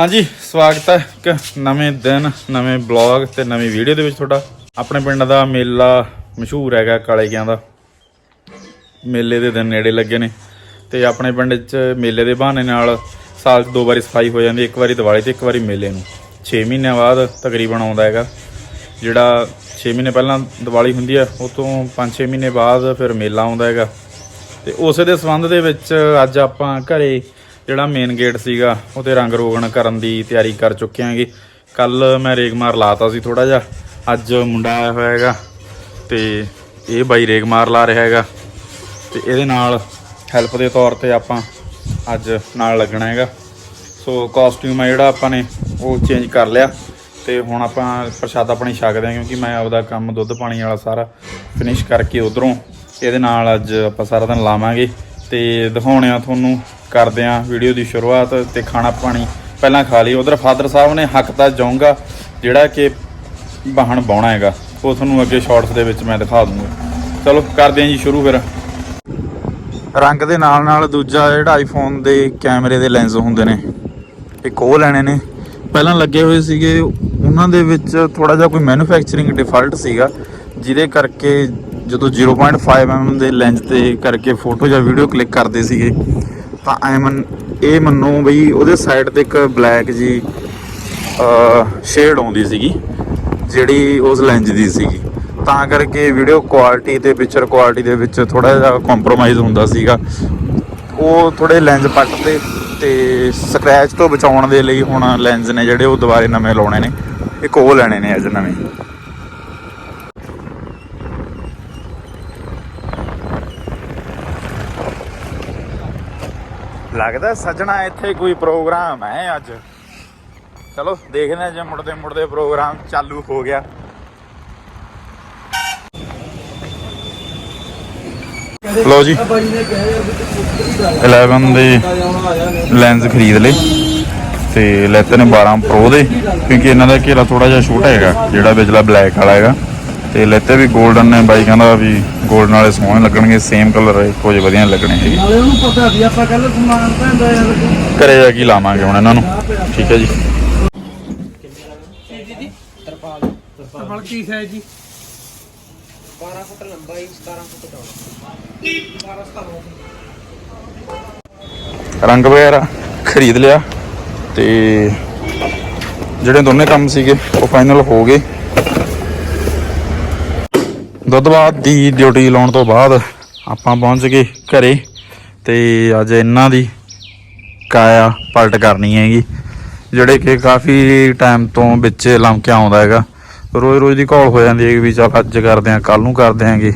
ਹਾਂਜੀ, ਸਵਾਗਤ ਹੈ ਇੱਕ ਨਵੇਂ ਦਿਨ, ਨਵੇਂ ਬਲੌਗ ਤੇ ਨਵੀਂ ਵੀਡੀਓ ਦੇ ਵਿੱਚ ਤੁਹਾਡਾ। ਆਪਣੇ ਪਿੰਡ ਦਾ ਮੇਲਾ ਮਸ਼ਹੂਰ ਹੈਗਾ ਕਾਲੇਕਿਆਂ ਦਾ। ਮੇਲੇ ਦੇ ਦਿਨ ਨੇੜੇ ਲੱਗੇ ਨੇ ਤੇ ਆਪਣੇ ਪਿੰਡ 'ਚ ਮੇਲੇ ਦੇ ਬਹਾਨੇ ਨਾਲ ਸਾਲ 'ਚ ਦੋ ਵਾਰੀ ਸਫ਼ਾਈ ਹੋ ਜਾਂਦੀ, ਇੱਕ ਵਾਰੀ ਦੀਵਾਲੀ ਤੇ ਇੱਕ ਵਾਰੀ ਮੇਲੇ ਨੂੰ। 6 ਮਹੀਨਿਆਂ ਬਾਅਦ ਤਕਰੀਬਨ ਆਉਂਦਾ ਹੈਗਾ। ਜਿਹੜਾ 6 ਮਹੀਨੇ ਪਹਿਲਾਂ ਦੀਵਾਲੀ ਹੁੰਦੀ ਹੈ ਉਹ ਤੋਂ 5-6 ਮਹੀਨੇ ਬਾਅਦ ਫਿਰ ਮੇਲਾ ਆਉਂਦਾ ਹੈਗਾ। ਤੇ ਉਸੇ ਦੇ ਸੰਬੰਧ ਦੇ ਵਿੱਚ ਅੱਜ ਆਪਾਂ ਘਰੇ ਜਿਹੜਾ ਮੇਨ ਗੇਟ ਸੀਗਾ ਉਹਤੇ ਰੰਗ ਰੋਗਣ ਕਰਨ ਦੀ ਤਿਆਰੀ ਕਰ ਚੁੱਕੇ ਆਂਗੇ ਕੱਲ ਮੈਂ ਰੇਗਮਾਰ ਲਾਤਾ ਸੀ ਥੋੜਾ ਜਿਹਾ, ਅੱਜ ਮੁੰਡਾ ਆਇਆ ਹੋਇਆ ਹੈਗਾ ਤੇ ਇਹ ਬਾਈ ਰੇਗਮਾਰ ਲਾ ਰਿਹਾ ਹੈਗਾ ਤੇ ਇਹਦੇ ਨਾਲ ਹੈਲਪ ਦੇ ਤੌਰ ਤੇ ਆਪਾਂ ਅੱਜ ਨਾਲ ਲੱਗਣਾ ਹੈਗਾ। ਸੋ ਕਾਸਟਿਊਮ ਆ ਜਿਹੜਾ ਆਪਾਂ ਨੇ, ਉਹ ਚੇਂਜ ਕਰ ਲਿਆ ਤੇ ਹੁਣ ਆਪਾਂ ਪ੍ਰਸ਼ਾਦਾ ਪਾਣੀ ਛਕਦੇ ਹਾਂ ਕਿਉਂਕਿ ਮੈਂ ਆਪਦਾ ਕੰਮ ਦੁੱਧ ਪਾਣੀ ਵਾਲਾ ਸਾਰਾ ਫਿਨਿਸ਼ ਕਰਕੇ ਉਧਰੋਂ ਇਹਦੇ ਨਾਲ ਅੱਜ ਆਪਾਂ ਸਾਰਾ ਦਿਨ ਲਾਵਾਂਗੇ ਤੇ ਦਿਖਾਉਣੇ ਆ ਤੁਹਾਨੂੰ ਕਰਦੇ ਆ, ਵੀਡੀਓ ਦੀ ਸ਼ੁਰੂਆਤ ਤੇ ਖਾਣਾ ਪਾਣੀ ਪਹਿਲਾਂ ਖਾ ਲਈ। ਉਧਰ ਫਾਦਰ ਸਾਹਿਬ ਨੇ ਹੱਕ ਤਾਂ ਜਾਊਂਗਾ, ਜਿਹੜਾ ਕਿ ਵਾਹਣ ਬਾਉਣਾ ਹੈਗਾ। ਉਹ ਤੁਹਾਨੂੰ ਅੱਗੇ ਸ਼ਾਰਟਸ ਦੇ ਵਿੱਚ ਮੈਂ ਦਿਖਾ ਦੂੰਗਾ। ਚਲੋ, ਕਰਦੇ ਹਾਂ ਜੀ ਸ਼ੁਰੂ ਫਿਰ। ਰੰਗ ਦੇ ਨਾਲ ਨਾਲ ਦੂਜਾ ਜਿਹੜਾ ਆਈਫੋਨ ਦੇ ਕੈਮਰੇ ਦੇ ਲੈਂਸ ਹੁੰਦੇ ਨੇ, ਇੱਕ ਉਹ ਲੈਣੇ ਨੇ। ਪਹਿਲਾਂ ਲੱਗੇ ਹੋਏ ਸੀਗੇ, ਉਹਨਾਂ ਦੇ ਵਿੱਚ ਥੋੜਾ ਜਿਹਾ ਕੋਈ ਮੈਨੂਫੈਕਚਰਿੰਗ ਡਿਫਾਲਟ ਸੀਗਾ, ਜਿਹਦੇ ਕਰਕੇ ਜਦੋਂ 0.5 mm ਦੇ ਲੈਂਸ ਤੇ ਕਰਕੇ ਫੋਟੋ ਜਾਂ ਵੀਡੀਓ ਕਲਿੱਕ ਕਰਦੇ ਸੀਗੇ। ਤਾਂ ਐਮਨ ਇਹ ਮੰਨੋ ਬਈ ਉਹਦੇ ਸਾਈਡ ਤੇ ਇੱਕ ਬਲੈਕ ਜੀ ਸ਼ੇਡ ਆਉਂਦੀ ਸੀਗੀ, ਜਿਹੜੀ ਉਸ ਲੈਂਜ ਦੀ ਸੀਗੀ। ਤਾਂ ਕਰਕੇ ਵੀਡੀਓ ਕੁਆਲਿਟੀ ਤੇ ਪਿਕਚਰ ਕੁਆਲਿਟੀ ਦੇ ਵਿੱਚ ਥੋੜਾ ਜਿਹਾ ਕੰਪਰੋਮਾਈਜ਼ ਹੁੰਦਾ ਸੀਗਾ। ਉਹ ਥੋੜੇ ਲੈਂਜ ਪੱਟਦੇ ਤੇ ਤੇ ਸਕ੍ਰੈਚ ਤੋਂ ਬਚਾਉਣ ਦੇ ਲਈ ਹੁਣ ਲੈਂਜ ਨੇ ਜਿਹੜੇ ਉਹ ਦੁਬਾਰੇ ਨਵੇਂ ਲਾਉਣੇ ਨੇ। ਇੱਕ ਉਹ ਲੈਣੇ ਨੇ ਅੱਜ ਨਵੇਂ। ਲੱਗਦਾ ਸੱਜਣਾ ਇੱਥੇ ਕੋਈ ਪ੍ਰੋਗਰਾਮ ਹੈ ਅੱਜ। ਚਲੋ, ਦੇਖਦੇ ਹਾਂ ਜੇ ਮੁੜਦੇ ਮੁੜਦੇ ਪ੍ਰੋਗਰਾਮ ਚਾਲੂ ਹੋ ਗਿਆ। ਲੋ ਜੀ 11 ਦੇ ਲੈਂਸ ਖਰੀਦ ਲਏ ਤੇ ਲੈਤੇ ਨੇ 12 ਪ੍ਰੋ ਦੇ, ਕਿਉਂਕਿ ਇਹਨਾਂ ਦਾ ਘੇਰਾ ਥੋੜਾ ਜਿਹਾ ਛੋਟਾ ਹੈਗਾ, ਜਿਹੜਾ ਵਿਚਲਾ ਬਲੈਕ ਵਾਲਾ ਹੈਗਾ। ਤੇ ਲੈਤੇ ਵੀ 골ਡਨ ਨੇ ਬਾਈ ਕਹਿੰਦਾ ਵੀ 골ਡਨ ਵਾਲੇ ਸੋਹਣੇ ਲੱਗਣਗੇ ਸੇਮ ਕਲਰ ਇੱਕੋ ਜਿਹੇ ਵਧੀਆ ਲੱਗਣੇ ਹੈਗੇ। ਨਾਲੇ ਉਹਨੂੰ ਪਤਾ ਸੀ ਆਪਾਂ ਕੱਲ ਸਮਾਨ ਪੈਂਦਾ ਯਾਰ ਘਰੇ ਜਾ ਕੇ ਲਾਵਾਂਗੇ ਹੁਣ ਇਹਨਾਂ ਨੂੰ। ਠੀਕ ਹੈ ਜੀ। ਤਰਪਾਲ ਕੀ ਹੈ ਜੀ? 12 ਫੁੱਟ ਲੰਬਾਈ 17 ਫੁੱਟ ਚੌੜਾ 12 ਰੰਗ ਵਗੈਰਾ ਖਰੀਦ ਲਿਆ ਤੇ ਜਿਹੜੇ ਦੋਨੇ ਕੰਮ ਸੀਗੇ ਉਹ ਫਾਈਨਲ ਹੋ ਗਏ। ਦੁੱਧ ਬਾਅਦ ਦੀ ਡਿਊਟੀ ਲਾਉਣ ਤੋਂ ਬਾਅਦ ਆਪਾਂ ਪਹੁੰਚ ਗਏ ਘਰੇ ਤੇ ਅੱਜ ਇਹਨਾਂ ਦੀ ਕਾਇਆ ਪਲਟ ਕਰਨੀ ਹੈਗੀ, ਜਿਹੜੇ ਕਿ ਕਾਫੀ ਟਾਈਮ ਤੋਂ ਵਿੱਚ ਲੰਮਕਿਆ ਆਉਂਦਾ ਹੈਗਾ। ਰੋਜ਼ ਰੋਜ਼ ਦੀ ਕਾਲ ਹੋ ਜਾਂਦੀ ਹੈ ਵੀ ਚੱਲ ਅੱਜ ਕਰਦੇ ਆਂ ਕੱਲ ਨੂੰ ਕਰਦੇ ਆਂਗੇ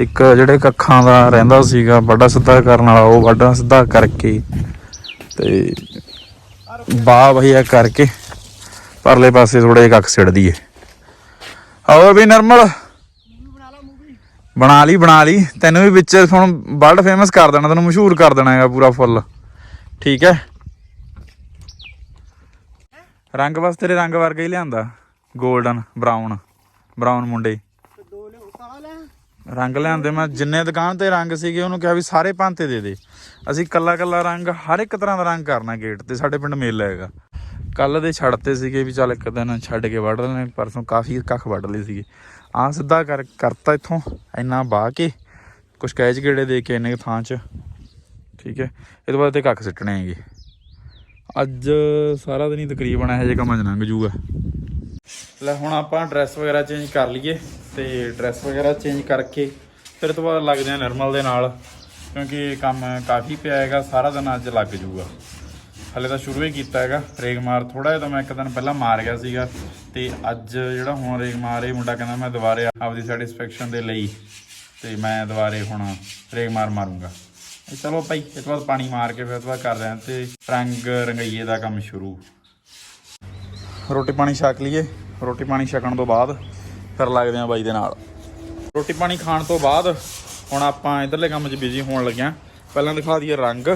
ਇੱਕ ਜਿਹੜੇ ਕੱਖਾਂ ਦਾ ਰਹਿੰਦਾ ਸੀਗਾ, ਵੱਡਾ ਸਿੱਧਾ ਕਰਨ ਵਾਲਾ, ਉਹ ਵੱਡਾ ਸਿੱਧਾ ਕਰਕੇ ਤੇ ਬਾਹ ਭਈਆ ਕਰਕੇ ਪਰਲੇ ਪਾਸੇ ਥੋੜੇ ਜਿਹੇ ਕੱਖ ਸਿੜ ਦਈਏ। ਹੋਰ ਵੀ ਨਰਮਲ। ਬਣਾ ਲਈ ਬਣਾ ਲਈ। ਤੈਨੂੰ ਵੀ ਵਿੱਚ ਹੁਣ ਵਰਲਡ ਫੇਮਸ ਕਰ ਦੇਣਾ, ਤੈਨੂੰ ਮਸ਼ਹੂਰ ਕਰ ਦੇਣਾ ਹੈਗਾ ਪੂਰਾ ਫੁੱਲ। ਠੀਕ ਹੈ? ਰੰਗ ਬਸ ਤੇਰੇ ਰੰਗ ਵਰਗਾ ਹੀ ਲਿਆਂਦਾ। 골ਡਨ ਬਰਾਊਨ ਬਰਾਊਨ ਮੁੰਡੇ। ਰੰਗ ਲਿਆਂਦੇ ਮੈਂ, ਜਿੰਨੇ ਦੁਕਾਨ ਤੇ ਰੰਗ ਸੀਗੇ, ਉਹਨੂੰ ਕਿਹਾ ਵੀ ਸਾਰੇ ਭਾਂਤੇ ਦੇ ਦੇ। ਅਸੀਂ ਕੱਲਾ ਕੱਲਾ ਰੰਗ, ਹਰ ਇੱਕ ਤਰ੍ਹਾਂ ਦਾ ਰੰਗ ਕਰਨਾ ਗੇਟ ਤੇ, ਸਾਡੇ ਪਿੰਡ ਮੇਲਾ ਹੈਗਾ। ਕੱਲ ਦੇ ਛੱਡਤੇ ਸੀਗੇ ਵੀ ਚੱਲ ਇੱਕ ਦਿਨ ਛੱਡ ਕੇ ਵੱਢ ਲੈਣੇ, ਪਰਸੋਂ ਕਾਫੀ ਕੱਖ ਵੱਢ ਲਏ ਸੀਗੇ। ਆ ਸਿੱਧਾ ਕਰ, ਕਰਤਾ ਇੱਥੋਂ, ਇੰਨਾ ਬਾਹ ਕੇ, ਕੁਛ ਕੈਚ ਗੇੜੇ ਦੇ ਕੇ ਇੰਨੇ ਕੁ ਥਾਂ 'ਚ। ਠੀਕ ਹੈ, ਇਹ ਤੋਂ ਬਾਅਦ ਤੇ ਕੱਖ ਸਿੱਟਣੇ ਹੈਗੇ। ਅੱਜ ਸਾਰਾ ਦਿਨ ਹੀ ਤਕਰੀਬਨ ਇਹੋ ਜਿਹੇ ਕੰਮ 'ਚ ਲੰਘ ਜੂਗਾ। ਲੈ ਹੁਣ ਆਪਾਂ ਡਰੈਸ ਵਗੈਰਾ ਚੇਂਜ ਕਰ ਲਈਏ ਤੇ ਡਰੈਸ ਵਗੈਰਾ ਚੇਂਜ ਕਰਕੇ ਫਿਰ ਤੋਂ ਬਾਅਦ ਲੱਗਦੇ ਆ ਨਿਰਮਲ ਦੇ ਨਾਲ, ਕਿਉਂਕਿ ਕੰਮ ਕਾਫੀ ਪਿਆ ਹੈਗਾ, ਸਾਰਾ ਦਿਨ ਅੱਜ ਲੱਗ ਜੂਗਾ। ਹਲੇ ਤਾਂ ਸ਼ੁਰੂ ਹੀ ਕੀਤਾ ਹੈਗਾ, ਰੇਗ ਮਾਰ ਥੋੜਾ ਜਿਹਾ ਤਾਂ ਮੈਂ ਇੱਕ ਦਿਨ ਪਹਿਲਾਂ ਮਾਰ ਗਿਆ ਸੀਗਾ ਤੇ ਅੱਜ ਜਿਹੜਾ ਹੁਣ ਰੇਗ ਮਾਰ ਇਹ ਮੁੰਡਾ ਕਹਿੰਦਾ ਮੈਂ ਦੁਬਾਰੇ ਆਪਦੀ ਸੈਟੀਸਫੈਕਸ਼ਨ ਦੇ ਲਈ ਤੇ ਮੈਂ ਦੁਬਾਰੇ ਹੁਣ ਰੇਗ ਮਾਰ ਮਾਰੂੰਗਾ। ਇਹ ਚਲੋ ਭਾਈ ਇਸ ਤੋਂ ਬਾਅਦ ਪਾਣੀ ਮਾਰ ਕੇ ਫਿਰ ਉਸ ਤੋਂ ਬਾਅਦ ਕਰਦੇ ਹਾਂ ਤੇ ਰੰਗ ਰੰਗਈਏ ਦਾ ਕੰਮ ਸ਼ੁਰੂ। ਰੋਟੀ ਪਾਣੀ ਛਕ ਲਈਏ, ਰੋਟੀ ਪਾਣੀ ਛਕਣ ਤੋਂ ਬਾਅਦ ਫਿਰ ਲੱਗਦੇ ਆ ਬਾਈ ਦੇ ਨਾਲ। ਰੋਟੀ ਪਾਣੀ ਖਾਣ ਤੋਂ ਬਾਅਦ ਹੁਣ ਆਪਾਂ ਇਧਰਲੇ ਕੰਮ 'ਚ ਬਿਜ਼ੀ ਹੋਣ ਲੱਗਿਆ। ਪਹਿਲਾਂ ਦਿਖਾ ਦਈਏ ਰੰਗ,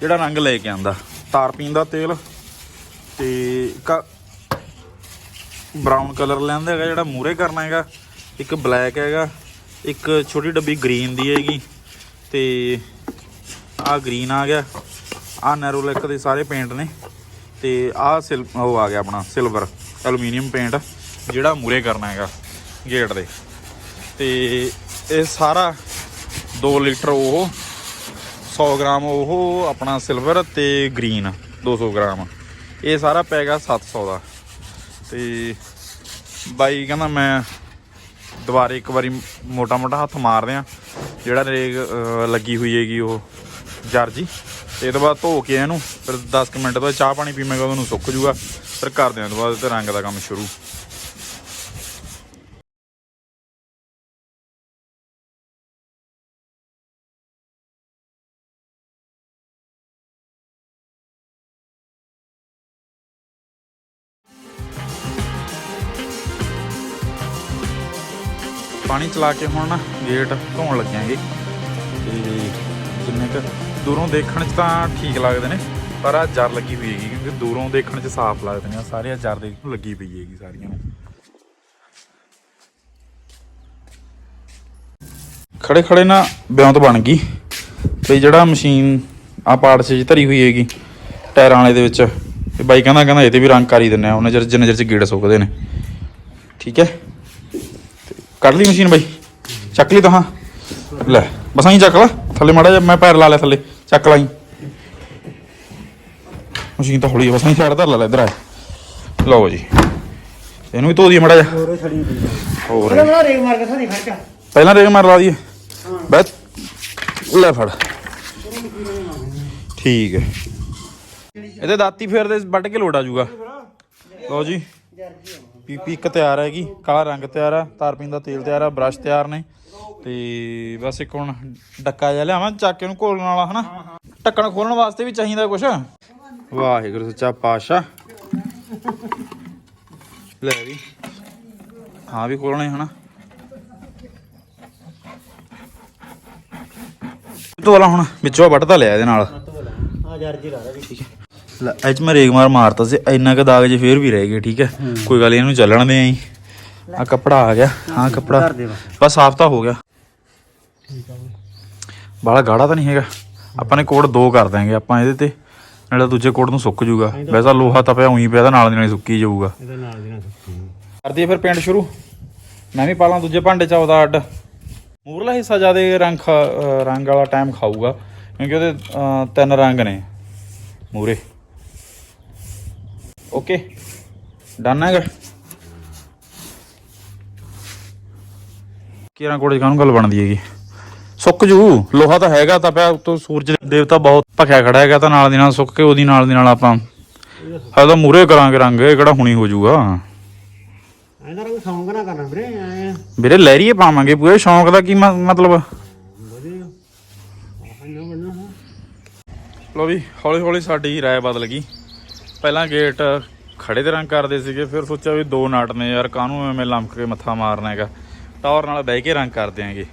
ਜਿਹੜਾ ਰੰਗ ਲੈ ਕੇ ਆਂਦਾ। ਤਾਰਪੀਨ ਦਾ ਤੇਲ ਤੇ ਇੱਕ ਬਰਾਊਨ ਕਲਰ ਲੈਂਦਾ ਹੈਗਾ ਜਿਹੜਾ ਮੂਰੇ ਕਰਨਾ ਹੈਗਾ, ਇੱਕ ਬਲੈਕ ਹੈਗਾ, ਇੱਕ ਛੋਟੀ ਡੱਬੀ ਗ੍ਰੀਨ ਦੀ ਹੈਗੀ ਤੇ ਆਹ ਗ੍ਰੀਨ ਆ ਗਿਆ, ਆਹ ਨੈਰੋਲੈਕ ਦੇ ਸਾਰੇ ਪੇਂਟ ਨੇ ਤੇ ਆਹ ਸਿਲ ਉਹ ਆ ਗਿਆ ਆਪਣਾ ਸਿਲਵਰ ਐਲੂਮੀਨੀਅਮ ਪੇਂਟ ਜਿਹੜਾ ਮੂਰੇ ਕਰਨਾ ਹੈਗਾ ਗੇਟ ਦੇ ਤੇ ਇਹ ਸਾਰਾ 2 ਲੀਟਰ ਉਹ 100 ਗ੍ਰਾਮ ਉਹ ਆਪਣਾ ਸਿਲਵਰ ਤੇ ਗ੍ਰੀਨ 200 ਗ੍ਰਾਮ। ਇਹ ਸਾਰਾ ਪੈਗਾ 700 ਦਾ। ਤੇ ਬਾਈ ਕਹਿੰਦਾ ਮੈਂ ਦੁਬਾਰੇ ਇੱਕ ਵਾਰੀ ਮੋਟਾ ਮੋਟਾ ਹੱਥ ਮਾਰਦੇ ਆ ਜਿਹੜਾ ਰੇਗ ਲੱਗੀ ਹੋਈ ਹੈਗੀ ਉਹ ਜਰਜੀ। ਤੇ ਇਹ ਤੋਂ ਬਾਅਦ ਧੋ ਕੇ ਇਹਨੂੰ, ਫਿਰ 10 ਕੁ ਮਿੰਟ ਬਾਅਦ ਚਾਹ ਪਾਣੀ ਪੀਵਾਂਗਾ ਉਹਨੂੰ ਸੁੱਕ ਜੂਗਾ। ਫਿਰ ਕਰਦੇ ਆਂ ਤੋਂ ਬਾਅਦ ਤੇ ਰੰਗ ਦਾ ਕੰਮ ਸ਼ੁਰੂ। ਪਾਣੀ ਚਲਾ ਕੇ ਹੁਣ ਨਾ ਗੇਟ ਧੋਣ ਲੱਗਿਆਂਗੇ। ਤੇ ਜਿੰਨੇ ਕ ਦੂਰੋਂ ਦੇਖਣ 'ਚ ਤਾਂ ਠੀਕ ਲੱਗਦੇ ਨੇ, ਪਰ ਆ ਜਰ ਲੱਗੀ ਹੋਈ ਹੈਗੀ ਕਿਉਂਕਿ ਦੂਰੋਂ ਦੇਖਣ 'ਚ ਸਾਫ਼ ਲੱਗਦੇ ਨੇ, ਆਹ ਸਾਰੇ ਜਰ ਦੇ ਲੱਗੀ ਪਈ ਹੈਗੀ ਸਾਰੀਆਂ। ਨੂੰ ਖੜੇ ਖੜੇ ਨਾ ਬਿਉਂਤ ਬਣ ਗਈ ਤੇ ਜਿਹੜਾ ਮਸ਼ੀਨ ਆ ਪਾਰਟ 'ਚ ਧਰੀ ਹੋਈ ਹੈਗੀ ਟਾਇਰਾਂ ਵਾਲੇ ਦੇ ਵਿੱਚ, ਤੇ ਬਾਈ ਕਹਿੰਦਾ ਕਹਿੰਦਾ ਇਹ ਤੇ ਵੀ ਰੰਗ ਕਰ ਹੀ ਦਿੰਨੇ ਆ, ਉਹਨਾਂ ਚਿਰ ਜਿੰਨੇ ਚਿਰ ਚ ਗੇੜ ਸੁੱਕਦੇ ਨੇ। ਠੀਕ ਹੈ? ਕੱਢ ਲਈ ਮਸ਼ੀਨ ਬਾਈ। ਚੱਕ ਲਈ ਤਾਂ ਹਾਂ। ਲੈ ਬਸ ਆਈ ਚੱਕ ਲਾ। ਥੱਲੇ ਮਾੜਾ ਜਿਹਾ ਮੈਂ ਪੈਰ ਲਾ ਲਿਆ ਥੱਲੇ। ਚੱਕ ਲਾਈ ਮਸ਼ੀਨ ਤਾਂ ਹੌਲੀ ਆ, ਬਸ ਆਈ ਸਾਈਡ ਧਰ ਲਾ ਲੈ ਇਧਰ ਆ। ਲਓ ਜੀ। ਇਹਨੂੰ ਵੀ ਧੋ ਦਈਏ ਮਾੜਾ ਜਿਹਾ। ਹੋਰੇ ਛੜੀ ਪਈ ਹੋਰ ਉਹਨੇ ਬਣਾ ਰੇਗ ਮਾਰ ਕੇ ਸਾਡੀ ਖਰਚਾ ਪਹਿਲਾਂ ਰੇਗ ਮਾਰ ਲਾ ਦਈਏ। ਬਸ। ਲੈ ਫੜ। ਠੀਕ ਹੈ। ਇਹਦੇ ਦਾਤੀ ਫੇਰ ਦੇ ਵੱਢ ਕੇ ਲੋਟ ਆ ਜਾਊਗਾ। ਲਓ ਜੀ। ਪੀਪੀ ਇੱਕ ਤਿਆਰ ਹੈਗੀ, ਕਾਲਾ ਰੰਗ ਤਿਆਰ ਆ ਤਾਰਪੀਨ ਦਾ ਤੇਲ ਤਿਆਰ ਆ, ਬ੍ਰਸ਼ ਤਿਆਰ ਨੇ। ਤੇ ਬਸ ਇੱਕ ਹੁਣ ਡੱਕਾ ਜਿਹਾ ਲਿਆਵਾਂ, ਚੱਕ ਕੇ ਉਹਨੂੰ ਘੋਲਣ ਵਾਲਾ, ਹਨਾ? ਢੱਕਣ ਖੋਲਣ ਵਾਸਤੇ ਵੀ ਚਾਹੀਦਾ ਕੁਛ। ਵਾਹਿਗੁਰੂ ਸੱਚਾ ਪਾਤਸ਼ਾਹ। ਲੈ ਵੀ। ਹਾਂ ਵੀ ਖੋਲਣੇ, ਹਨਾ? ਤੋਂ ਹੁਣ ਵਿੱਚੋਂ ਵੱਢਦਾ ਲਿਆ ਇਹਦੇ ਨਾਲ। ਆ ਜਰ ਲਾ ਰਿਹਾ ਵੀ ਲੈ 'ਚ ਮੈਂ ਰੇਗ ਮਾਰ ਮਾਰਤਾ ਸੀ ਇੰਨਾ ਕੁ ਦਾਗ ਜੇ ਫੇਰ ਵੀ ਰਹਿ ਗਏ ਠੀਕ ਹੈ? ਕੋਈ ਗੱਲ ਨੀ, ਇਹਨੂੰ ਚੱਲਣ ਦੇ ਆਈ ਆ ਕੱਪੜਾ ਆ ਗਿਆ ਹਾਂ ਕੱਪੜਾ। ਧਰ ਦੇ ਵਾ। ਬਸ ਸਾਫ਼ ਤਾਂ ਹੋ ਗਿਆ। ਬਾਲਾ ਗਾੜਾ ਤਾਂ ਨਹੀਂ ਹੈਗਾ। ਆਪਾਂ ਨੇ ਕੋਡ ਦੋ ਕਰ ਦਾਂਗੇ ਆਪਾਂ ਇਹਦੇ ਤੇ ਨਾਲੇ ਦੂਜੇ ਕੋਡ ਨੂੰ ਸੁੱਕ ਜੂਗਾ। ਵੈਸਾ ਲੋਹਾ ਤਾਂ ਪਿਆ ਉਹੀ ਪਿਆ ਤਾਂ ਨਾਲ ਦੀ ਨਾਲ ਹੀ ਸੁੱਕੀ ਜਾਊਗਾ। ਇਹਦੇ ਨਾਲ ਦੀ ਨਾਲ ਸੁੱਕੀ ਕਰਦੀ ਫਿਰ ਪਿੰਡ ਸ਼ੁਰੂ। ਮੈਂ ਵੀ ਪਾਲਾਂ ਦੂਜੇ ਭਾਂਡੇ ਚ ਉਹਦਾ ਅੱਡ। ਮੂਰਲਾ ਹਿੱਸਾ ਜਿਆਦੇ ਰੰਗ ਖਾ- ਅਹ ਰੰਗ ਵਾਲਾ ਟਾਈਮ ਖਾਊਗਾ ਕਿਉਂਕਿ ਉਹਦੇ ਅਹ, ਤਿੰਨ ਰੰਗ ਨੇ। ਮੂਰੇ। ਓਕੇ ਡਨ ਹੈਗਾ? ਕਿਹੜਾ ਕੋੜੇ ਕਾਹਨੂੰ ਗੱਲ ਬਣਦੀ ਹੈਗੀ? ਸੁੱਕ ਜੂ ਲੋਹਾ ਤਾਂ ਹੈਗਾ ਤਾਂ ਪਿਆ ਉਤੋਂ ਸੂਰਜ ਦੇਵਤਾ ਬਹੁਤ ਭਖਿਆ ਖੜਾ ਹੈਗਾ ਤਾਂ ਨਾਲ ਦੀ ਨਾਲ ਸੁੱਕ ਕੇ ਉਹਦੀ ਨਾਲ ਦੀ ਨਾਲ ਆਪਾਂ ਹਾਲੇ ਤਾਂ ਮੂਰੇ ਕਰਾਂਗੇ ਰੰਗ ਇਹ ਕਿਹੜਾ ਹੁਣੀ ਹੋ ਜਾਊਗਾ। ਇਹਦਾ ਰੰਗ ਸੌਂਗ ਨਾ ਕਰਨਾ ਵੀਰੇ ਐਂ। ਵੀਰੇ ਲਹਿਰੀਏ ਪਾਵਾਂਗੇ ਪੂਰੇ ਸ਼ੌਂਕ ਦਾ ਕੀ ਮਤਲਬ? ਹਾਂ ਲੋ ਵੀ ਹੌਲੀ ਹੌਲੀ ਸਾਡੀ ਰਾਏ ਬਦਲ ਗਈ। ਪਹਿਲਾਂ ਗੇਟ ਖੜੇ ਦੇ ਰੰਗ ਕਰਦੇ ਸੀਗੇ, ਫਿਰ ਸੋਚਿਆ ਵੀ ਦੋ ਨਾਟ ਨੇ ਯਾਰ, ਕਾਹਨੂੰ ਐਵੇਂ ਲੰਮਕ ਕੇ ਮੱਥਾ ਮਾਰਨਾ ਹੈਗਾ। ਟਾਵਰ ਨਾਲ ਬਹਿ ਕੇ ਰੰਗ ਕਰ ਦਿਆਂਗੇ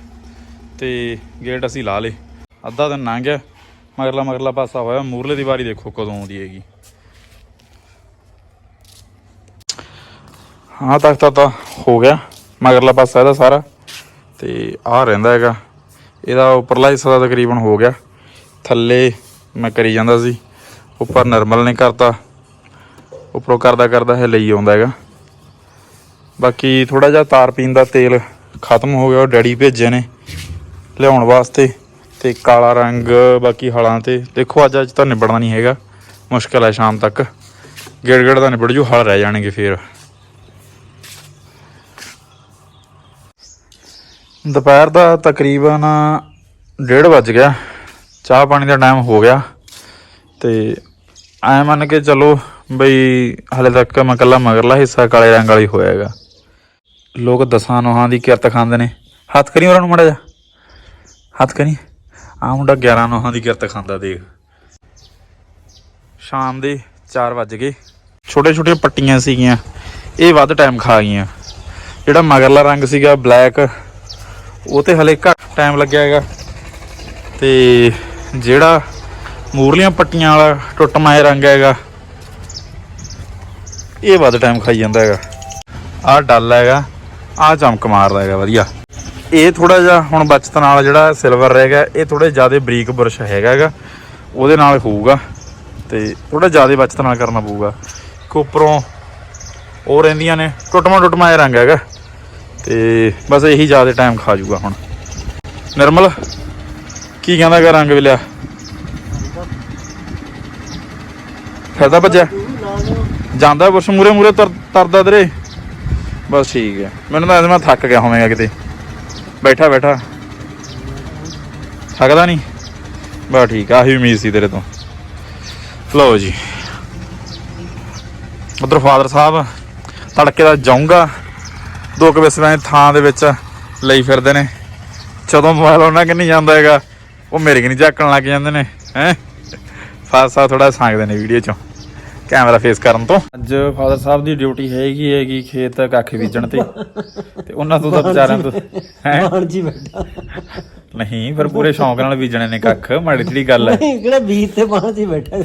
ਤੇ ਗੇਟ ਅਸੀਂ ਲਾ ਲੇ ਅੱਧਾ ਦਿਨ ਲੰਘ ਗਿਆ। ਮਗਰਲਾ ਮਗਰਲਾ ਪਾਸਾ ਹੋਇਆ। ਮੂਰਲੇ ਦੀ ਵਾਰੀ ਦੇਖੋ ਕਦੋਂ ਆਉਂਦੀ ਹੈਗੀ। ਹਾਂ ਤੱਕ ਤਾਂ ਹੋ ਗਿਆ। ਮਗਰਲਾ ਪਾਸਾ ਇਹਦਾ ਸਾਰਾ। ਤੇ ਆਹ ਰਹਿੰਦਾ ਹੈਗਾ। ਇਹਦਾ ਉੱਪਰਲਾ ਹਿੱਸਾ ਤਾਂ ਤਕਰੀਬਨ ਹੋ ਗਿਆ। ਥੱਲੇ ਮੈਂ ਕਰੀ ਜਾਂਦਾ ਸੀ। ਉੱਪਰ ਨਰਮਲ ਨੇ ਕਰਤਾ। ਉੱਪਰੋਂ ਕਰਦਾ ਕਰਦਾ ਇਹ ਲਈ ਆਉਂਦਾ ਹੈਗਾ। ਬਾਕੀ ਥੋੜਾ ਜਿਹਾ ਤਾਰ ਪੀਣ ਦਾ ਤੇਲ ਖਤਮ ਹੋ ਗਿਆ, ਉਹ ਡੈਡੀ ਭੇਜੇ ਨੇ ਲਿਆਉਣ ਵਾਸਤੇ ਤੇ ਕਾਲਾ ਰੰਗ, ਬਾਕੀ ਹਲਾਂ ਤੇ। ਦੇਖੋ ਅੱਜ ਅੱਜ ਤਾਂ ਨਿਬੜਨਾ ਨਹੀਂ ਹੈਗਾ, ਮੁਸ਼ਕਲ ਹੈ ਸ਼ਾਮ ਤੱਕ। ਗੇੜ ਗੇੜ ਦਾ ਨਿਬੜ ਜੂ, ਹਲ ਰਹਿ ਜਾਣਗੇ ਫੇਰ। ਦੁਪਹਿਰ ਦਾ ਤਕਰੀਬਨ 1:30 ਵੱਜ ਗਿਆ, ਚਾਹ ਪਾਣੀ ਦਾ ਟਾਈਮ ਹੋ ਗਿਆ ਤੇ ਐ ਮੰਨ ਕੇ ਚਲੋ ਬਈ ਹਲੇ ਤੱਕ ਮੈਂ ਕੱਲਾ ਮਗਰਲਾ ਹਿੱਸਾ ਕਾਲੇ ਰੰਗ ਵਾਲੀ ਹੋਇਆ ਹੈਗਾ ਲੋਕ ਦਸਾਂ ਨੋਹਾਂ ਦੀ ਕਿਰਤ ਖਾਂਦੇ ਨੇ। ਹੱਥ ਕਰੀ ਉਹਨਾਂ ਨੂੰ ਮੜਾ ਜਾ ਹੱਥ ਕਰੀ। ਆ ਮੁੰਡਾ 11 ਨੋਹਾਂ ਦੀ ਕਿਰਤ ਖਾਂਦਾ ਦੇਖ। ਸ਼ਾਮ ਦੇ 4 ਵੱਜ ਗਏ। ਛੋਟੇ ਛੋਟੇ ਪੱਟੀਆਂ ਸੀਗੀਆਂ। ਇਹ ਵੱਧ ਟਾਈਮ ਖਾ ਗਈਆਂ। ਜਿਹੜਾ ਮਗਰਲਾ ਰੰਗ ਸੀਗਾ ਬਲੈਕ ਉਹ ਤੇ ਹਲੇ ਘੱਟ ਟਾਈਮ ਲੱਗਿਆ ਹੈਗਾ। ਤੇ ਜਿਹੜਾ ਮੂਰਲੀਆਂ ਪੱਟੀਆਂ ਵਾਲਾ ਟੁੱਟਮਾਏ ਰੰਗ ਹੈਗਾ ਇਹ ਵੱਧ ਟਾਈਮ ਖਾਈ ਜਾਂਦਾ ਹੈਗਾ। ਆਹ ਡੱਲ ਹੈਗਾ, ਆਹ ਚਮਕ ਮਾਰਦਾ ਹੈਗਾ ਵਧੀਆ। ਇਹ ਥੋੜਾ ਜਿਹਾ ਹੁਣ ਬਚਤ ਨਾਲ ਜਿਹੜਾ ਸਿਲਵਰ ਰਹਿ ਗਿਆ, ਇਹ ਥੋੜੇ ਜ਼ਿਆਦਾ ਬਰੀਕ ਬੁਰਸ਼ ਹੈਗਾ ਹੈਗਾ, ਉਹਦੇ ਨਾਲ ਹੋਊਗਾ ਤੇ ਥੋੜਾ ਜ਼ਿਆਦਾ ਬਚਤ ਨਾਲ ਕਰਨਾ ਪਊਗਾ। ਕਿ ਉੱਪਰੋਂ ਉਹ ਰਹਿੰਦੀਆਂ ਨੇ ਟੁੱਟਮਾ ਟੁੱਟਮਾ ਇਹ ਰੰਗ ਹੈਗਾ, ਤੇ ਬਸ ਇਹੀ ਜ਼ਿਆਦਾ ਟਾਈਮ ਖਾ ਜਾਊਗਾ ਹੁਣ। ਨਿਰਮਲ, ਕੀ ਕਹਿੰਦਾ ਹੈਗਾ ਰੰਗ ਵੀ ਲਿਆ ਫਾਇਦਾ ਭੱਜਿਆ? ਜਾਂਦਾ ਬਸ ਮੂਰੇ ਮੂਰੇ ਤਰਦਾ ਤੇਰੇ। ਬਸ ਠੀਕ ਹੈ। ਮੈਨੂੰ ਤਾਂ ਐਂ ਮੈਂ ਥੱਕ ਗਿਆ ਹੋਵੇਂਗਾ ਕਿਤੇ। ਬੈਠਾ ਬੈਠਾ। ਥੱਕਦਾ ਨਹੀਂ। ਬਸ ਠੀਕ ਆਹੀ ਉਮੀਦ ਸੀ ਤੇਰੇ ਤੋਂ। ਲਓ ਜੀ। ਉਧਰ ਫਾਦਰ ਸਾਹਿਬ ਤੜਕੇ ਦਾ ਜਾਊਂਗਾ। ਦੋ ਕੁ ਵਿਸਵੇਂ ਥਾਂ ਦੇ ਵਿੱਚ ਲਈ ਫਿਰਦੇ ਨੇ। ਜਦੋਂ ਮੋਬਾਈਲ ਉਹਨਾਂ ਕਿ ਨਹੀਂ ਜਾਂਦਾ ਹੈਗਾ, ਉਹ ਮੇਰੇ ਕਿ ਨਹੀਂ ਝਾਕਣ ਲੱਗ ਜਾਂਦੇ ਨੇ, ਹੈ। ਫਾਦਰ ਸਾਹਿਬ ਥੋੜਾ ਸੰਗਦੇ ਨੇ ਵੀਡੀਓ ਚੋਂ। ਕੈਮਰਾ ਫੇਸ ਕਰਨ ਤੋਂ। ਅੱਜ ਫਾਦਰ ਸਾਹਿਬ ਦੀ ਡਿਊਟੀ ਹੈਗੀ ਹੈਗੀ ਖੇਤ ਕੱਖ ਬੀਜਣ ਤੇ। ਤੇ ਉਹਨਾਂ ਤੋਂ ਤਾਂ ਵਿਚਾਰਿਆਂ ਤੋਂ ਹੈ? ਬਾਣ ਜੀ ਬੈਠਾ। ਨਹੀਂ ਫਿਰ ਪੂਰੇ ਸ਼ੌਂਕ ਨਾਲ ਬੀਜਣੇ ਨੇ ਕੱਖ। ਮਾੜੀ ਜਿਹੜੀ ਗੱਲ ਹੈ। ਨਹੀਂ ਕਿਹੜਾ ਬੀਜ ਤੇ ਬਾਣ ਜੀ ਬੈਠਾ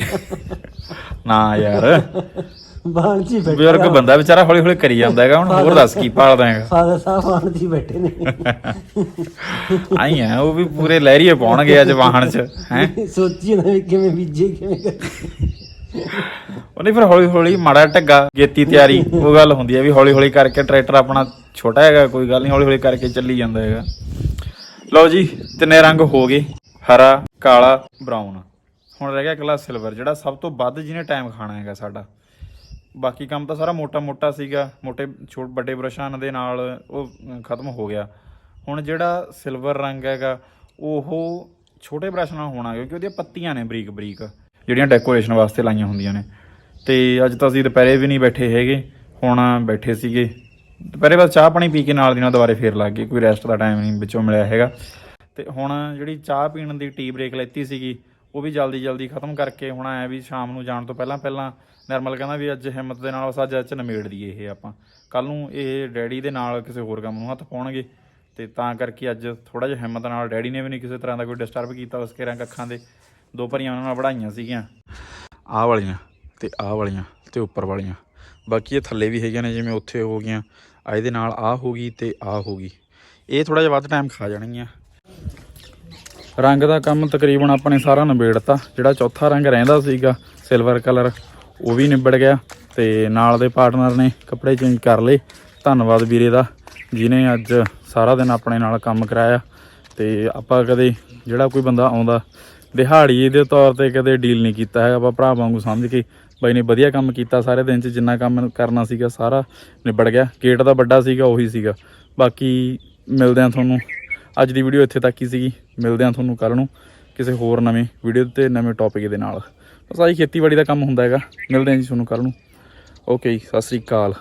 ਨਾ ਯਾਰ। ਬਾਣ ਜੀ ਬੈਠਾ ਬਜ਼ੁਰਗ ਬੰਦਾ ਵਿਚਾਰਾ ਹੌਲੀ ਹੌਲੀ ਕਰੀ ਜਾਂਦਾ ਹੈਗਾ ਹੁਣ ਹੋਰ ਦੱਸ ਕੀ ਪਾਲਦਾ ਹੈਗਾ। ਫਾਦਰ ਸਾਹਿਬ ਬਾਣ ਜੀ ਬੈਠੇ ਨੇ। ਆਈ ਆ ਉਹ ਵੀ ਪੂਰੇ ਲਹਿਰੀਏ ਪਾਉਣਗੇ ਅੱਜ ਵਾਹਣ 'ਚ ਹੈ? ਸੋਚੀ ਨਾ ਵੀ ਕਿਵੇਂ ਬੀਜੇ ਕਿਵੇਂ ਉਹ ਨਹੀਂ ਫਿਰ ਹੌਲੀ ਹੌਲੀ ਮਾੜਾ ਢੱਗਾ, ਗੇਤੀ ਤਿਆਰੀ, ਉਹ ਗੱਲ ਹੁੰਦੀ ਹੈ ਵੀ ਹੌਲੀ ਹੌਲੀ ਕਰਕੇ ਟਰੈਕਟਰ ਆਪਣਾ ਛੋਟਾ ਹੈਗਾ, ਕੋਈ ਗੱਲ ਨਹੀਂ, ਹੌਲੀ ਹੌਲੀ ਕਰਕੇ ਚੱਲੀ ਜਾਂਦਾ ਹੈਗਾ। ਲਓ ਜੀ, ਤਿੰਨੇ ਰੰਗ ਹੋ ਗਏ, ਹਰਾ, ਕਾਲਾ, ਬਰਾਊਨ। ਹੁਣ ਰਹਿ ਗਿਆ ਇਕੱਲਾ ਸਿਲਵਰ ਜਿਹੜਾ ਸਭ ਤੋਂ ਵੱਧ ਜਿਹਨੇ ਟਾਈਮ ਖਾਣਾ ਹੈਗਾ ਸਾਡਾ। ਬਾਕੀ ਕੰਮ ਤਾਂ ਸਾਰਾ ਮੋਟਾ ਮੋਟਾ ਸੀਗਾ, ਮੋਟੇ ਛੋਟ ਵੱਡੇ ਬ੍ਰਸ਼ਾਂ ਦੇ ਨਾਲ ਉਹ ਖਤਮ ਹੋ ਗਿਆ। ਹੁਣ ਜਿਹੜਾ ਸਿਲਵਰ ਰੰਗ ਹੈਗਾ, ਉਹ ਛੋਟੇ ਬ੍ਰਸ਼ ਨਾਲ ਹੋਣਾ, ਕਿਉਂਕਿ ਉਹਦੀਆਂ ਪੱਤੀਆਂ ਨੇ ਬਰੀਕ ਬਰੀਕ ਜਿਹੜੀਆਂ ਡੈਕੋਰੇਸ਼ਨ ਵਾਸਤੇ ਲਾਈਆਂ ਹੁੰਦੀਆਂ ਨੇ। ਤੇ ਅੱਜ ਤਾਂ ਅਸੀਂ ਦੁਪਹਿਰੇ ਵੀ ਨਹੀਂ ਬੈਠੇ ਹੈਗੇ, ਹੁਣ ਬੈਠੇ ਸੀਗੇ। ਦੁਪਹਿਰੇ ਬਸ ਚਾਹ ਪਾਣੀ ਪੀ ਕੇ ਨਾਲ ਦੀ ਨਾਲ ਦੁਬਾਰੇ ਫੇਰ ਲੱਗ ਗਏ, ਕੋਈ ਰੈਸਟ ਦਾ ਟਾਈਮ ਨਹੀਂ ਵਿੱਚੋਂ ਮਿਲਿਆ ਹੈਗਾ। ਤੇ ਹੁਣ ਜਿਹੜੀ ਚਾਹ ਪੀਣ ਦੀ ਟੀ ਬ੍ਰੇਕ ਲੈਤੀ ਸੀਗੀ, ਉਹ ਵੀ ਜਲਦੀ ਜਲਦੀ ਖਤਮ ਕਰਕੇ ਹੁਣ ਆਇਆ ਵੀ ਸ਼ਾਮ ਨੂੰ ਜਾਣ ਤੋਂ ਪਹਿਲਾਂ ਪਹਿਲਾਂ ਨਰਮਲ ਕਹਿੰਦਾ ਵੀ ਅੱਜ ਹਿੰਮਤ ਦੇ ਨਾਲ ਬਸ ਅੱਜ ਅੱਜ ਨਿਮੇੜ ਦਈਏ ਇਹ ਆਪਾਂ। ਕੱਲ ਨੂੰ ਇਹ ਡੈਡੀ ਦੇ ਨਾਲ ਕਿਸੇ ਹੋਰ ਕੰਮ ਨੂੰ ਹੱਥ ਪਾਉਣਗੇ, ਤੇ ਤਾਂ ਕਰਕੇ ਅੱਜ ਥੋੜਾ ਜਿਹਾ ਹਿੰਮਤ ਨਾਲ ਡੈਡੀ ਨੇ ਵੀ ਨਹੀਂ ਕਿਸੇ ਤਰ੍ਹਾਂ ਦਾ ਕੋਈ ਡਿਸਟਰਬ ਕੀਤਾ, ਉਸ ਕੇ ਕੱਖਾਂ ਦੇ। ਦੋ ਭਰੀਆਂ ਉਹਨਾਂ ਨਾਲ ਵੜਾਈਆਂ ਸੀਗੀਆਂ। ਆਹ ਵਾਲੀਆਂ ਤੇ ਆਹ ਵਾਲੀਆਂ ਤੇ ਉੱਪਰ ਵਾਲੀਆਂ। ਬਾਕੀ ਇਹ ਥੱਲੇ ਵੀ ਹੈਗੀਆਂ ਨੇ ਜਿਵੇਂ ਉੱਥੇ ਹੋ ਗਈਆਂ। ਆ ਇਹਦੇ ਨਾਲ ਆਹ ਹੋ ਗਈ ਤੇ ਆਹ ਹੋ ਗਈ। ਇਹ ਥੋੜਾ ਜਿਹਾ ਵੱਧ ਟਾਈਮ ਖਾ ਜਾਣਗੀਆਂ। ਰੰਗ ਦਾ ਕੰਮ ਤਕਰੀਬਨ ਆਪਣੇ ਸਾਰਾ ਨਿਬੇੜਤਾ। ਜਿਹੜਾ ਚੌਥਾ ਰੰਗ ਰਹਿੰਦਾ ਸੀਗਾ ਸਿਲਵਰ ਕਲਰ ਉਹ ਵੀ ਨਿਬੜ ਗਿਆ ਤੇ ਨਾਲ ਦੇ ਪਾਰਟਨਰ ਨੇ ਕੱਪੜੇ ਚੇਂਜ ਕਰ ਲਏ। ਧੰਨਵਾਦ ਵੀਰੇ ਦਾ ਜਿਨੇ ਅੱਜ ਸਾਰਾ ਦਿਨ ਆਪਣੇ ਨਾਲ ਕੰਮ ਕਰਾਇਆ। ਤੇ ਆਪਾਂ ਕਦੇ ਜਿਹੜਾ ਕੋਈ ਬੰਦਾ ਆਉਂਦਾ ਦਿਹਾੜੀ ਦੇ ਤੌਰ ਤੇ ਕਦੇ ਡੀਲ ਨਹੀਂ ਕੀਤਾ ਹੈਗਾ। ਆਪਾਂ ਭਰਾ ਵਾਂਗੂ ਸਮਝ ਕੇ ਬਾਈ ਨੇ ਵਧੀਆ ਕੰਮ ਕੀਤਾ, ਸਾਰੇ ਦਿਨ 'ਚ ਜਿੰਨਾ ਕੰਮ ਕਰਨਾ ਸੀਗਾ ਸਾਰਾ ਨਿਬੜ ਗਿਆ। ਗੇਟ ਦਾ ਵੱਡਾ ਸੀਗਾ, ਉਹੀ ਸੀਗਾ। ਬਾਕੀ ਮਿਲਦੇ ਆ ਤੁਹਾਨੂੰ। ਅੱਜ ਦੀ ਵੀਡੀਓ ਇੱਥੇ ਤੱਕ ਹੀ ਸੀਗੀ। ਮਿਲਦੇ ਆ ਤੁਹਾਨੂੰ ਕੱਲ ਨੂੰ ਕਿਸੇ ਹੋਰ ਨਵੇਂ ਵੀਡੀਓ ਤੇ ਨਵੇਂ ਟੌਪਿਕ ਦੇ ਨਾਲ। ਬਸ ਆਹੀ ਖੇਤੀਬਾੜੀ ਦਾ ਕੰਮ ਹੁੰਦਾ ਹੈਗਾ। ਮਿਲਦੇ ਆ ਜੀ ਤੁਹਾਨੂੰ ਕੱਲ ਨੂੰ। ਓਕੇ ਜੀ, ਸਤਿ ਸ੍ਰੀ ਅਕਾਲ।